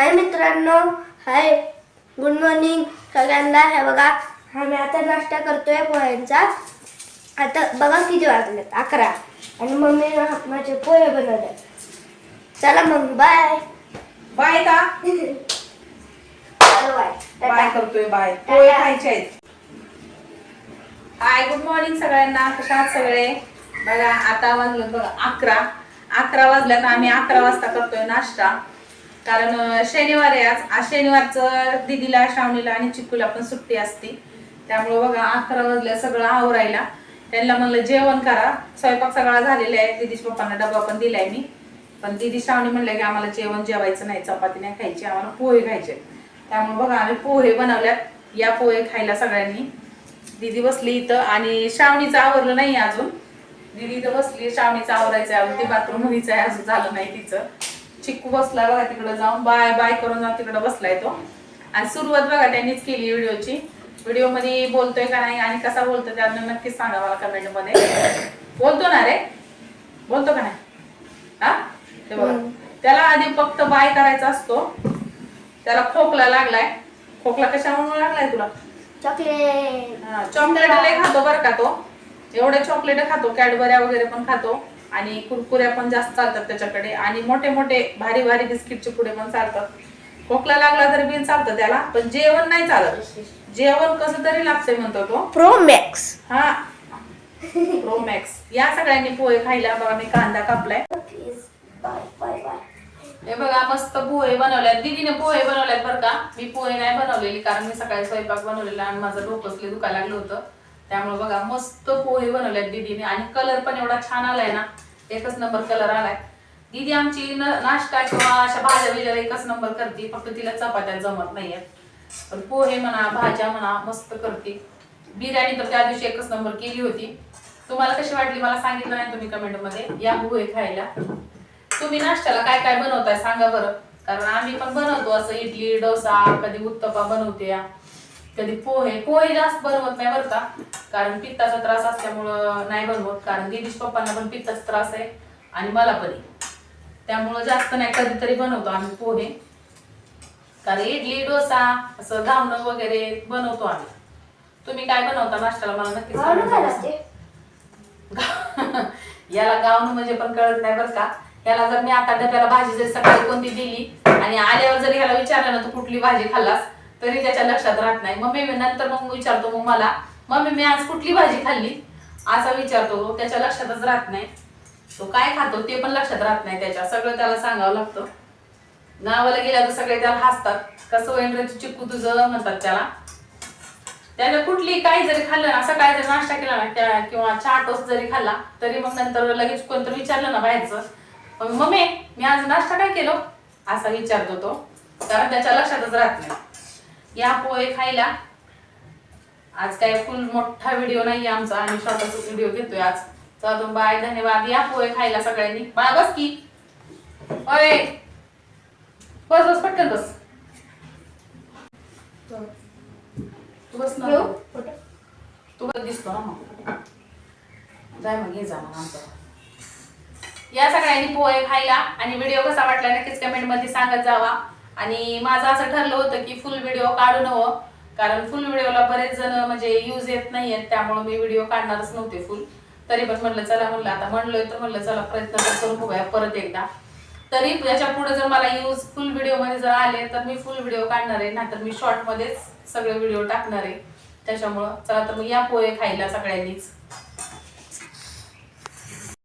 हाय मित्रांनो हाय. Good morning सगळ्यांना. हे बघा आम्ही आता नाश्ता करतोय पोह्यांचा. आता बघा किती वाजलेत अकरा. आणि मम्मी माझे पोहे बनवले चला मग बाय बाय का बाय बाय करतोय बाय पोहे खायचे आहेत. हाय गुड मॉर्निंग सगळ्यांना. कशा आहात सगळे? बघा आता वाजलं बघा अकरा. अकरा वाजल्यात आम्ही अकरा वाजता करतोय नाश्ता. कारण शनिवार आहे आज. आज शनिवारचं दिदीला श्रावणीला आणि चिकूला पण सुट्टी असते. त्यामुळे बघा अकरा वाजल्या सगळं आवरायला. त्यांना म्हणलं जेवण करा. स्वयंपाक सगळा झालेला आहे. दिदीच्या पप्पांना डबा पण दिलाय मी. पण दिदी श्रावणी म्हणलं की आम्हाला जेवण जेवायचं नाही. चपाती नाही खायची. आम्हाला पोहे खायचे त्यामुळे बघा आम्ही पोहे बनवल्यात. या पोहे खायला सगळ्यांनी. दीदी बसली इथं आणि श्रावणीचं आवरलं नाही अजून. दीदी इथं बसली. श्रावणीचं आवरायचं आहे अजून. ती बाथरूममध्ये आहे. अजून झालं नाही तिचं. चिक्कू बसला बघा तिकडे जाऊन बाय बाय करून जाऊन तिकडे बसलाय तो. आणि सुरुवात बघा त्यांनीच केली व्हिडिओची. व्हिडिओमध्ये बोलतोय का नाही आणि कसा बोलतोय त्यानं नक्कीच सांगा मला कमेंटमध्ये. बोलतो ना रे? बोलतो का नाही? हा? ते बघा. त्याला आधी फक्त बाय करायचा असतो. त्याला खोकला लागलाय. खोकला कशामुळे लागलाय तुला? चॉकलेट. चॉकलेट लय खातो बरं का तो. एवढे चॉकलेट खातो कॅडबऱ्या वगैरे पण खातो. आणि कुरकुऱ्या पण जास्त चालतात त्याच्याकडे. आणि मोठे मोठे भारी भारी बिस्किटचे पुढे पण चालतात. खोकला लागला तरी बिन चालतं त्याला पण जेवण नाही चालत. जेवण कसं तरी लागतंय म्हणतो तो. प्रो मॅक्स हा. प्रोमॅक्स या सगळ्यांनी पोहे खायला बघा मी कांदा कापलाय. बाय बाय बाय हे बघा मस्त पोहे बनवल्यात. दीदीने पोहे बनवल्यात बरं का. मी पोहे नाही बनवलेली कारण मी सकाळी स्वयंपाक बनवलेला आणि माझं डोकं दुखायला लागलं होतं. त्यामुळे बघा मस्त पोहे बनवलेत दीदीने आणि कलर पण एवढा छान आलाय ना एकच नंबर कलर आलाय. दिदी आमची नाश्ता किंवा अशा भाज्या बिज्या एकच नंबर करते फक्त तिला चपात्या जमत नाहीयेत. पण पोहे म्हणा भाज्या म्हणा मस्त करते. बिर्याणी तर त्या दिवशी एकच नंबर केली होती. तुम्हाला कशी वाटली मला सांगितलं नाही तुम्ही कमेंटमध्ये? या पोहे खायला. तुम्ही नाश्त्याला काय काय बनवताय सांगा बरं. कारण आम्ही पण बनवतो असं इडली डोसा कधी उत्तपा बनवते कधी पोहे. पोहे जास्त बनवत नाही बरं का. कारण पित्ताचा त्रास असल्यामुळं नाही बनवत. कारण दिदीश पप्पांना पण पित्ताचा त्रास आहे आणि मला पण त्यामुळं जास्त नाही कधीतरी बनवतो आम्ही पोहे. कारण इडली डोसा असं घावणं वगैरे बनवतो आम्ही. तुम्ही काय बनवता नाश्त्याला? मला नक्कीच सांगा. याला गावणं म्हणजे पण कळत नाही बरं का. याला जर मी आता डब्याला भाजी जरी सकाळी कोणती दिली आणि आल्यावर जरी ह्याला विचारलं ना तू कुठली भाजी खाल्लास? तरी त्याच्या लक्षात राहत नाही. मम्मी मी नंतर मग विचारतो मग मला. मम्मी मी आज कुठली भाजी खाल्ली? असा विचारतो त्याच्या लक्षातच राहत नाही. तो काय खातो ते पण लक्षात राहत नाही त्याच्या. सगळं त्याला सांगावं लागतं. गावाला गेल्या तर सगळे त्याला हसतात. कसं होईन चिकू चिक्कू तुझं? म्हणतात त्याला. त्याला कुठली काही जरी खाल्लं ना असं काय जरी नाश्ता केला ना त्या किंवा चहा टोस्ट जरी खाल्ला तरी मग नंतर लगेच कोणतरी विचारलं ना बाहेरचं. मग मम्मी मी आज नाश्ता काय केलो? असा विचारतो तो. कारण त्याच्या लक्षातच राहत नाही. या पोहे खायला आज काय फुल मोठा व्हिडिओ नाही आमचा आम्ही छोटासा व्हिडिओ घेतोय आज. चला बाय धन्यवाद. या पोहे खायला सगळ्यांनी. बाळा बस की. अरे बस बस पटकन बस. तू बस ना. तू दिसतो ना मग. जाय मग घे जा मग आमचा. या सगळ्यांनी पोहे खायला आणि व्हिडिओ कसा वाटला नक्कीच कमेंटमध्ये सांगत जावा. आणि माझं असं ठरलं होतं की फुल व्हिडिओ काढू नवं. कारण फुल व्हिडिओला बरेच जण म्हणजे यूज येत नाहीयेत त्यामुळे मी व्हिडिओ काढणारच नव्हते फुल तरी पण म्हणलं चला म्हणलं आता म्हणलोय तर म्हणलं चला प्रयत्न तर करून बघूया परत एकदा. तरी याच्यापुढे जर मला यूज फुल व्हिडिओमध्ये जर आले तर मी फुल व्हिडिओ काढणार आहे. नाहीतर मी शॉर्ट मध्येच सगळे व्हिडिओ टाकणार आहे. त्याच्यामुळं चला तर मग या पोहे खायला सगळ्यांनीच.